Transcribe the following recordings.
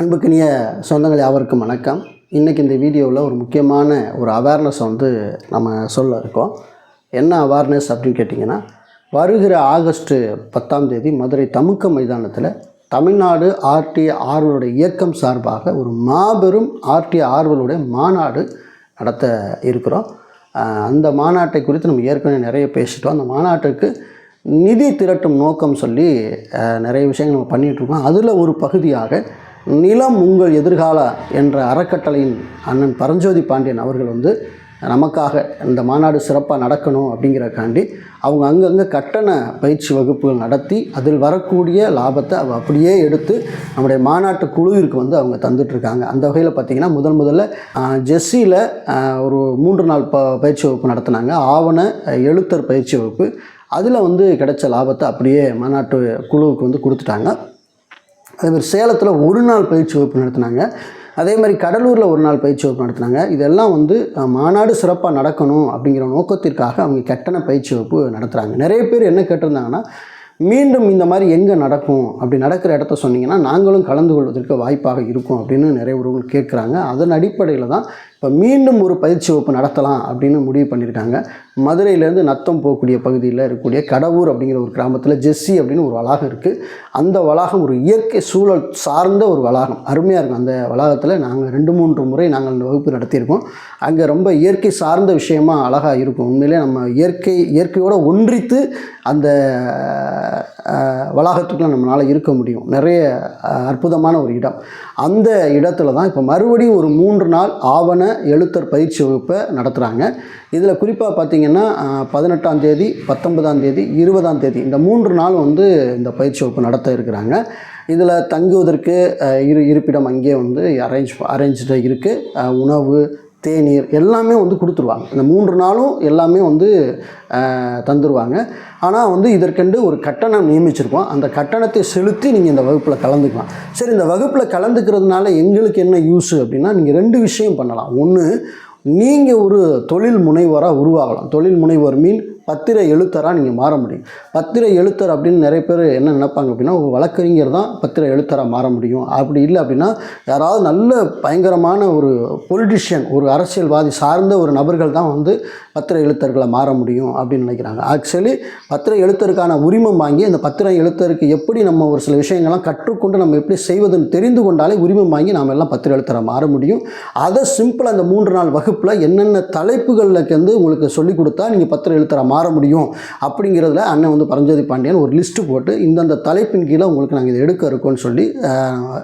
அன்புக்கினிய சொந்தங்கள் யாவருக்கும் வணக்கம். இன்றைக்கி இந்த வீடியோவில் ஒரு முக்கியமான ஒரு அவேர்னஸ் வந்து நம்ம சொல்ல இருக்கோம். என்ன அவேர்னஸ் அப்படின்னு கேட்டிங்கன்னா வருகிற ஆகஸ்ட்டு பத்தாம் தேதி மதுரை தமுக்க மைதானத்தில் தமிழ்நாடு ஆர்டி ஆர்வலுடைய இயக்கம் சார்பாக ஒரு மாபெரும் ஆர்டி ஆர்வலுடைய மாநாடு நடத்த இருக்கிறோம். அந்த மாநாட்டை குறித்து நம்ம ஏற்கனவே நிறைய பேசிட்டோம். அந்த மாநாட்டுக்கு நிதி திரட்டும் நோக்கம் சொல்லி நிறைய விஷயங்கள் நம்ம பண்ணிகிட்ருக்கோம் அதில் ஒரு பகுதியாக நிலம் உங்கள் எதிர்கால என்ற அறக்கட்டளையின் அண்ணன் பரஞ்சோதி பாண்டியன் அவர்கள் வந்து நமக்காக இந்த மாநாடு சிறப்பாக நடக்கணும் அப்படிங்கிறக்காண்டி அவங்க அங்கங்கே கட்டண பயிற்சி வகுப்புகள் நடத்தி அதில் வரக்கூடிய லாபத்தை அவ அப்படியே எடுத்து நம்முடைய மாநாட்டு குழுவிற்கு வந்து அவங்க தந்துட்டுருக்காங்க. அந்த வகையில் பார்த்திங்கன்னா முதல் முதல்ல ஜெஸ்ஸியில் ஒரு மூன்று நாள் ப பயிற்சி வகுப்பு நடத்தினாங்க. ஆவண எழுத்தர் பயிற்சி வகுப்பு. அதில் வந்து கிடைச்ச லாபத்தை அப்படியே மாநாட்டு குழுவுக்கு வந்து கொடுத்துட்டாங்க. அதே மாதிரி சேலத்தில் ஒரு நாள் பயிற்சி வகுப்பு நடத்தினாங்க. அதே மாதிரி கடலூரில் ஒரு நாள் பயிற்சி வகுப்பு நடத்தினாங்க. இதெல்லாம் வந்து மாநாடு சிறப்பாக நடக்கணும் அப்படிங்கிற நோக்கத்திற்காக அவங்க கட்டண பயிற்சி வகுப்பு நடத்துகிறாங்க நிறைய பேர் என்ன கேட்டிருந்தாங்கன்னா மீண்டும் இந்த மாதிரி எங்கே நடக்கும்? அப்படி நடக்கிற இடத்த சொன்னிங்கன்னா நாங்களும் கலந்து கொள்வதற்கு வாய்ப்பாக இருக்கும் அப்படின்னு நிறைய உறவுகள் கேட்குறாங்க. அதன் அடிப்படையில் தான் இப்போ மீண்டும் ஒரு பயிற்சி வகுப்பு நடத்தலாம் அப்படின்னு முடிவு பண்ணியிருக்காங்க. மதுரையிலேருந்து நத்தம் போகக்கூடிய பகுதியில் இருக்கக்கூடிய கடவுர் அப்படிங்கிற ஒரு கிராமத்தில் ஜெஸ்ஸி அப்படின்னு ஒரு வளாகம் இருக்குது அந்த வளாகம் ஒரு இயற்கை சூழல் சார்ந்த ஒரு வளாகம். அருமையாக இருக்கும். அந்த வளாகத்தில் நாங்கள் ரெண்டு மூன்று முறை நாங்கள் அந்த வகுப்பு நடத்தியிருக்கோம். அங்கே ரொம்ப இயற்கை சார்ந்த விஷயமா அழகாக இருக்கும். உண்மையிலே நம்ம இயற்கை இயற்கையோடு ஒன்றித்து அந்த வளாகத்துக்குள்ளே வளாகத்துக்குள்ள நம்மளால் இருக்க முடியும். நிறைய அற்புதமான ஒரு இடம். அந்த இடத்துல தான் இப்போ மறுபடியும் ஒரு மூன்று நாள் ஆவண எழுத்தர் பயிற்சி வகுப்பை நடத்துகிறாங்க இதில் குறிப்பாக பார்த்தீங்கன்னா பதினெட்டாம் தேதி பத்தொன்பதாம் தேதி இருபதாம் தேதி இந்த மூன்று நாள் வந்து இந்த பயிற்சி வகுப்பு நடத்த இருக்கிறாங்க. இதில் தங்குவதற்கு இரு இருப்பிடம் அங்கேயே வந்து அரேஞ்ச் அரேஞ்சு இருக்குது உணவு தேநீர் எல்லாமே வந்து கொடுத்துருவாங்க. இந்த மூன்று நாளும் எல்லாமே வந்து தந்துருவாங்க. ஆனால் வந்து இதற்கெண்டு ஒரு கட்டணம் நியமிச்சிருக்கோம். அந்த கட்டணத்தை செலுத்தி நீங்கள் இந்த வகுப்பில் கலந்துக்கலாம். சரி இந்த வகுப்பில் கலந்துக்கிறதுனால எங்களுக்கு என்ன யூஸ் அப்படின்னா நீங்கள் ரெண்டு விஷயம் பண்ணலாம். ஒன்று நீங்கள் ஒரு தொழில் முனைவராக உருவாகலாம். தொழில் முனைவர் மீன் பத்திர எழுத்தராக நீங்கள் மாற முடியும். பத்திர எழுத்தர் அப்படின்னு நிறைய பேர் என்ன நினைப்பாங்க அப்படின்னா ஒரு வழக்கறிஞர் தான் பத்திர எழுத்தராக மாற முடியும். அப்படி இல்லை அப்படின்னா யாராவது நல்ல பயங்கரமான ஒரு பொலிட்டிஷியன் ஒரு அரசியல்வாதி சார்ந்த ஒரு நபர்கள் தான் வந்து பத்திர எழுத்தர்களை மாற முடியும் அப்படின்னு நினைக்கிறாங்க. ஆக்சுவலி பத்திர எழுத்தருக்கான உரிமம் வாங்கி அந்த பத்திர எழுத்தருக்கு எப்படி நம்ம ஒரு சில விஷயங்கள்லாம் கற்றுக்கொண்டு நம்ம எப்படி செய்வதுன்னு தெரிந்து கொண்டாலே உரிமம் வாங்கி நாம் எல்லாம் பத்திர எழுத்தரை மாற முடியும். அதை சிம்பிள் அந்த மூன்று நாள் வகுப்பில் என்னென்ன தலைப்புகளுக்கு வந்து உங்களுக்கு சொல்லிக் கொடுத்தா நீங்கள் பத்திர எழுத்தரை மாற முடியும் அப்படிங்கிறதுல அண்ணன் வந்து பரஞ்சோதி பாண்டியன் ஒரு லிஸ்ட்டு போட்டு இந்தந்த தலைப்பின் கீழே உங்களுக்கு நாங்கள் இதை எடுக்க இருக்கோம்னு சொல்லி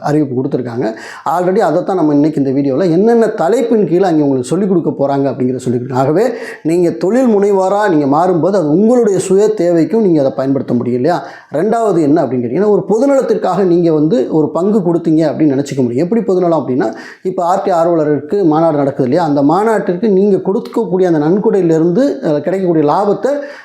அறிவிப்பு கொடுத்துருக்காங்க. ஆல்ரெடி அதை தான் நம்ம இன்றைக்கி இந்த வீடியோவில் என்னென்ன தலைப்பின் கீழே அங்கே உங்களுக்கு சொல்லிக் கொடுக்க போகிறாங்க அப்படிங்கிற சொல்லியிருக்காங்க. ஆகவே நீங்கள் தொழில் முனைவாராக நீங்கள் மாறும்போது அது உங்களுடைய சுய தேவைக்கும் நீங்கள் அதை பயன்படுத்த முடியும் இல்லையா? ரெண்டாவது என்ன அப்படின்னு கேட்டிங்கன்னா ஒரு பொதுநலத்திற்காக நீங்கள் வந்து ஒரு பங்கு கொடுத்தீங்க அப்படின்னு நினச்சிக்க முடியும். எப்படி பொதுநலம் அப்படின்னா இப்போ ஆர்டி ஆர்வலருக்கு மாநாடு நடக்குது இல்லையா? அந்த மாநாட்டிற்கு நீங்கள் கொடுக்கக்கூடிய அந்த நன்கொடையிலிருந்து கிடைக்கக்கூடிய லாபத்தை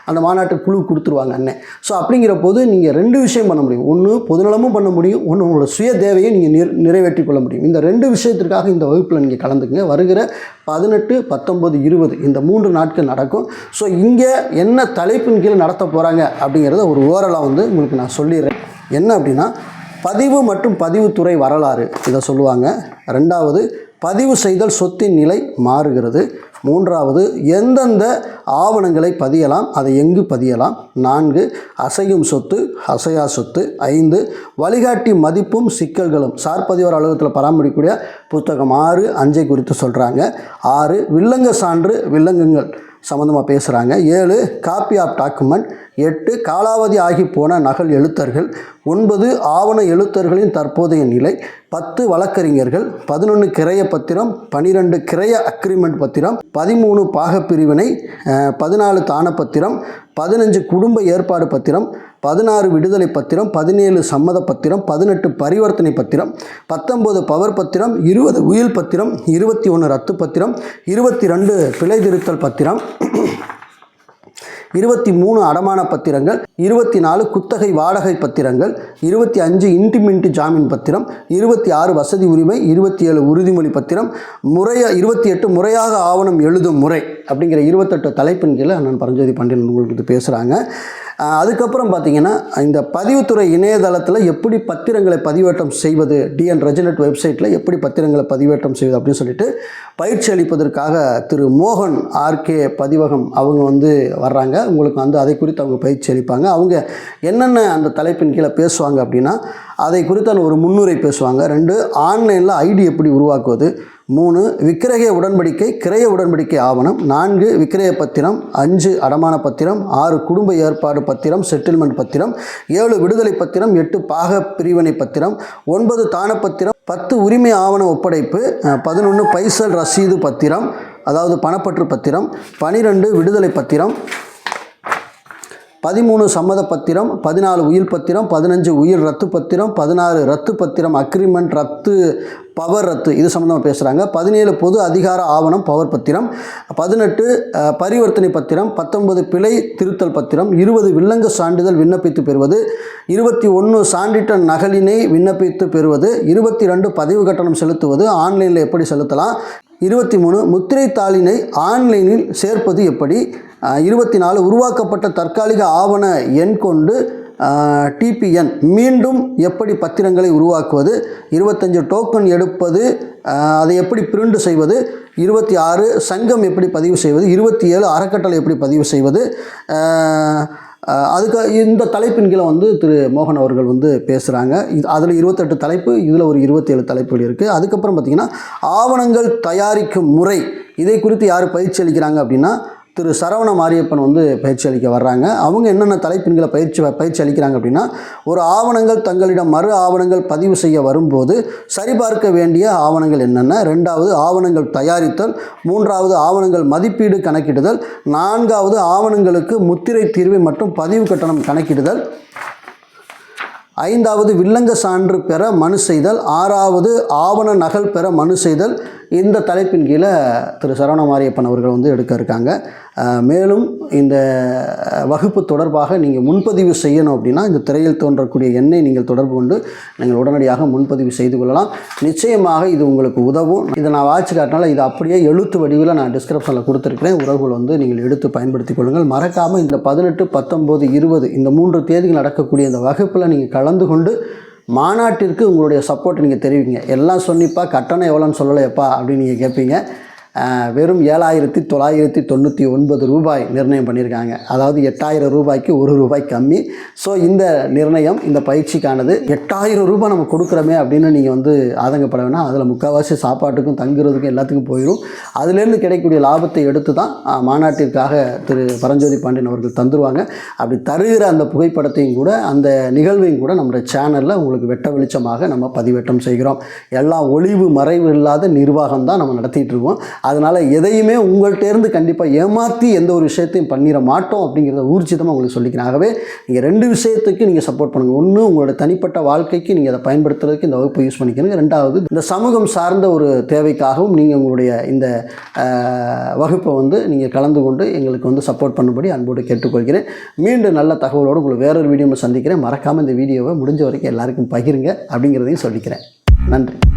அந்த மாநாட்டு குழு கொடுத்துருவாங்க அண்ணன் ஸோ அப்படிங்கிற போது நீங்கள் ரெண்டு விஷயம் பண்ண முடியும். ஒன்று பொதுநலமும் பண்ண முடியும். ஒன்று உங்களோட சுய தேவையை நீங்கள் நிற நிறைவேற்றி கொள்ள முடியும். இந்த ரெண்டு விஷயத்திற்காக இந்த வகுப்பில் நீங்கள் கலந்துக்குங்க. வருகிற பதினெட்டு பத்தொம்பது இருபது இந்த மூன்று நாட்கள் நடக்கும். ஸோ இங்கே என்ன தலைப்பின் கீழே நடத்த போகிறாங்க அப்படிங்கிறத ஒரு ஓரலாக வந்து உங்களுக்கு நான் சொல்லிடுறேன். என்ன அப்படின்னா பதிவு மற்றும் பதிவுத்துறை வரலாறு இதை சொல்லுவாங்க. ரெண்டாவது பதிவு செய்தல் சொத்தின் நிலை மாறுகிறது. மூன்றாவது எந்தெந்த ஆவணங்களை பதியலாம்? அதை எங்கு பதியலாம்? நான்கு அசையும் சொத்து அசையா சொத்து. ஐந்து வழிகாட்டி மதிப்பும் சிக்கல்களும். சார் அலுவலகத்தில் பராமரிக்கக்கூடிய புத்தகம் ஆறு அஞ்சை குறித்து சொல்கிறாங்க ஆறு வில்லங்க சான்று வில்லங்கங்கள். சம்மந்தமாக பேசுகிறாங்க ஏழு காப்பி ஆஃப் டாக்குமெண்ட் எட்டு காலாவதி ஆகி போன நகல் எழுத்தர்கள். ஒன்பது ஆவண எழுத்தர்களின் தற்போதைய நிலை. பத்து வழக்கறிஞர்கள். பதினொன்று கிரைய பத்திரம். பனிரெண்டு கிரைய அக்ரிமெண்ட் பத்திரம். பதிமூணு பாகப்பிரிவினை. பதினாலு தான பத்திரம் பதினஞ்சு குடும்ப ஏற்பாடு பத்திரம். பதினாறு விடுதலை பத்திரம் பதினேழு சம்மத பத்திரம் பதினெட்டு பரிவர்த்தனை பத்திரம் பத்தொம்போது பவர் பத்திரம் இருபது உயில் பத்திரம் இருபத்தி ஒன்று ரத்து பத்திரம் இருபத்தி ரெண்டு பிழை திருத்தல் பத்திரம் இருபத்தி மூணு அடமான பத்திரங்கள் இருபத்தி நாலு குத்தகை வாடகை பத்திரங்கள் இருபத்தி அஞ்சு இன்டிமெண்ட் ஜாமீன் பத்திரம் இருபத்தி ஆறு வசதி உரிமை இருபத்தி ஏழு உறுதிமொழி பத்திரம் முறையாக இருபத்தி எட்டு முறையாக ஆவணம் எழுதும் முறை அப்படிங்கிற இருபத்தெட்டு தலைப்பின் கீழே நான் பரஞ்சோதி பாண்டியன் உங்களுக்கு பேசுகிறாங்க அதுக்கப்புறம் பார்த்தீங்கன்னா இந்த பதிவுத்துறை இணையதளத்தில் எப்படி பத்திரங்களை பதிவேற்றம் செய்வது டிஎன் ரஜினட் வெப்சைட்டில் எப்படி பத்திரங்களை பதிவேற்றம் செய்வது அப்படின்னு சொல்லிட்டு பயிற்சி அளிப்பதற்காக திரு மோகன் ஆர்கே பதிவகம் அவங்க வந்து வர்றாங்க. உங்களுக்கு வந்து அதை குறித்து அவங்க பயிற்சி அளிப்பாங்க. அவங்க என்னென்ன அந்த தலைப்பின் கீழே பேசுவாங்க அப்படின்னா அதை குறித்தான ஒரு முன்னுரை பேசுவாங்க. ரெண்டு ஆன்லைனில் ஐடி எப்படி உருவாக்குவது மூணு விக்கிரக உடன்படிக்கை கிரய உடன்படிக்கை ஆவணம். நான்கு விக்கிரய பத்திரம். அஞ்சு அடமான பத்திரம். ஆறு குடும்ப ஏற்பாடு பத்திரம் செட்டில்மெண்ட் பத்திரம். ஏழு விடுதலை பத்திரம். எட்டு பாக பிரிவினை பத்திரம். ஒன்பது தான பத்திரம். பத்து உரிமை ஆவண ஒப்படைப்பு. பதினொன்று பைசல் ரசீது பத்திரம். அதாவது பணப்பற்று பத்திரம். பனிரெண்டு விடுதலை பத்திரம். பதிமூணு சம்மத பத்திரம் பதினாலு உயிர் பத்திரம் பதினஞ்சு உயிர் ரத்து பத்திரம் பதினாறு ரத்து பத்திரம் அக்ரிமெண்ட் ரத்து பவர் ரத்து இது சம்மந்தமாக பேசுகிறாங்க பதினேழு பொது அதிகார ஆவணம் பவர் பத்திரம். பதினெட்டு பரிவர்த்தனை பத்திரம் பத்தொன்பது பிழை திருத்தல் பத்திரம் இருபது வில்லங்க சான்றிதழ் விண்ணப்பித்து பெறுவது இருபத்தி ஒன்று சான்றிட்ட நகலினை விண்ணப்பித்து பெறுவது இருபத்தி ரெண்டு பதிவு கட்டணம் செலுத்துவது ஆன்லைனில் எப்படி செலுத்தலாம் இருபத்தி மூணு முத்திரை தாளினை ஆன்லைனில் சேர்ப்பது எப்படி இருபத்தி நாலு உருவாக்கப்பட்ட தற்காலிக ஆவண எண் கொண்டு டிபிஎன் மீண்டும் எப்படி பத்திரங்களை உருவாக்குவது? இருபத்தஞ்சு டோக்கன் எடுப்பது அதை எப்படி பிரிண்ட் செய்வது? இருபத்தி ஆறு சங்கம் எப்படி பதிவு செய்வது? இருபத்தி ஏழு அறக்கட்டளை எப்படி பதிவு செய்வது? அதுக்கு இந்த தலைப்பின் கீழே வந்து திரு மோகன் அவர்கள் வந்து பேசுகிறாங்க இது அதில் இருபத்தெட்டு தலைப்பு இதில் ஒரு இருபத்தேழு தலைப்புகள் இருக்குது அதுக்கப்புறம் பார்த்திங்கன்னா ஆவணங்கள் தயாரிக்கும் முறை இதை குறித்து யார் பயிற்சி அளிக்கிறாங்க அப்படின்னா திரு சரவண மாரியப்பன் வந்து பயிற்சி அளிக்க வர்றாங்க. அவங்க என்னென்ன தலைப்பின்களை பயிற்சி பயிற்சி அளிக்கிறாங்க அப்படின்னா ஒரு ஆவணங்கள் தங்களிடம் மறு ஆவணங்கள் பதிவு செய்ய வரும்போது சரிபார்க்க வேண்டிய ஆவணங்கள் என்னென்ன? ரெண்டாவது ஆவணங்கள் தயாரித்தல் மூன்றாவது ஆவணங்கள் மதிப்பீடு கணக்கிடுதல் நான்காவது ஆவணங்களுக்கு முத்திரை தீர்வு மற்றும் பதிவு கட்டணம் கணக்கிடுதல் ஐந்தாவது வில்லங்க சான்று பெற மனு செய்தல் ஆறாவது ஆவண நகல் பெற மனு செய்தல் இந்த தலைப்பின் கீழே திரு சரவண மாரியப்பன் அவர்கள் வந்து எடுக்க இருக்காங்க. மேலும் இந்த வகுப்பு தொடர்பாக நீங்கள் முன்பதிவு செய்யணும் அப்படின்னா இந்த திரையில் தோன்றக்கூடிய எண்ணை நீங்கள் தொடர்பு கொண்டு நீங்கள் உடனடியாக முன்பதிவு செய்து கொள்ளலாம். நிச்சயமாக இது உங்களுக்கு உதவும். இதை நான் வாட்சி காட்டினால இது அப்படியே எழுத்து வடிவில் நான் டிஸ்கிரிப்ஷனில் கொடுத்துருக்கிறேன். உறவுகள் வந்து நீங்கள் எடுத்து பயன்படுத்திக் கொள்ளுங்கள். மறக்காமல் இந்த பதினெட்டு பத்தொம்போது இருபது இந்த மூன்று தேதிகள் நடக்கக்கூடிய இந்த வகுப்பில் நீங்கள் கலந்து கொண்டு மாநாட்டிற்கு உங்களுடைய சப்போர்ட் நீங்கள் தெரிவிங்க. எல்லாம் சொன்னிப்பா கட்டணம் எவ்வளோன்னு சொல்லலையப்பா அப்படின்னு நீங்கள் கேட்பீங்க. வெறும் ஏழாயிரத்தி தொள்ளாயிரத்தி தொண்ணூற்றி ஒன்பது ரூபாய் நிர்ணயம் பண்ணியிருக்காங்க. அதாவது எட்டாயிரம் ரூபாய்க்கு ஒரு ரூபாய் கம்மி. ஸோ இந்த நிர்ணயம் இந்த பயிற்சிக்கானது எட்டாயிரம் ரூபாய் நம்ம கொடுக்குறோமே அப்படின்னு நீங்கள் வந்து ஆதங்கப்பட வேணாம். அதில் முக்கால்வாசி சாப்பாட்டுக்கும் தங்குறதுக்கும் எல்லாத்துக்கும் போயிடும். அதுலேருந்து கிடைக்கக்கூடிய லாபத்தை எடுத்து தான் மாநாட்டிற்காக திரு பரஞ்சோதி பாண்டியன் அவர்கள் தந்துருவாங்க. அப்படி தருகிற அந்த புகைப்படத்தையும் கூட அந்த நிகழ்வையும் கூட நம்முடைய சேனலில் உங்களுக்கு வெட்ட வெளிச்சமாக நம்ம பதிவேற்றம் செய்கிறோம். எல்லாம் ஒளிவு மறைவு இல்லாத நிர்வாகம் தான் நம்ம நடத்திட்டு இருக்கோம். அதனால் எதையுமே உங்கள்கிட்டேருந்து கண்டிப்பாக ஏமாற்றி எந்த ஒரு விஷயத்தையும் பண்ணிட மாட்டோம் அப்படிங்கிறத ஊர்ஜிதமாக உங்களுக்கு சொல்லிக்கிறேன். ஆகவே நீங்கள் ரெண்டு விஷயத்துக்கு நீங்கள் சப்போர்ட் பண்ணுங்கள் ஒன்று உங்களோட தனிப்பட்ட வாழ்க்கைக்கு நீங்கள் அதை பயன்படுத்துறதுக்கு இந்த வகுப்பை யூஸ் பண்ணிக்கிறீங்க ரெண்டாவது இந்த சமூகம் சார்ந்த ஒரு தேவைக்காகவும் நீங்கள் உங்களுடைய இந்த வகுப்பை வந்து நீங்கள் கலந்து கொண்டு எங்களுக்கு வந்து சப்போர்ட் பண்ணும்படி அன்போடு கேட்டுக்கொள்கிறேன். மீண்டும் நல்ல தகவலோடு உங்களை வேறொரு வீடியோவில் சந்திக்கிறேன். மறக்காமல் இந்த வீடியோவை முடிஞ்ச வரைக்கும் எல்லாருக்கும் பகிருங்க அப்படிங்கிறதையும் சொல்லிக்கிறேன். நன்றி.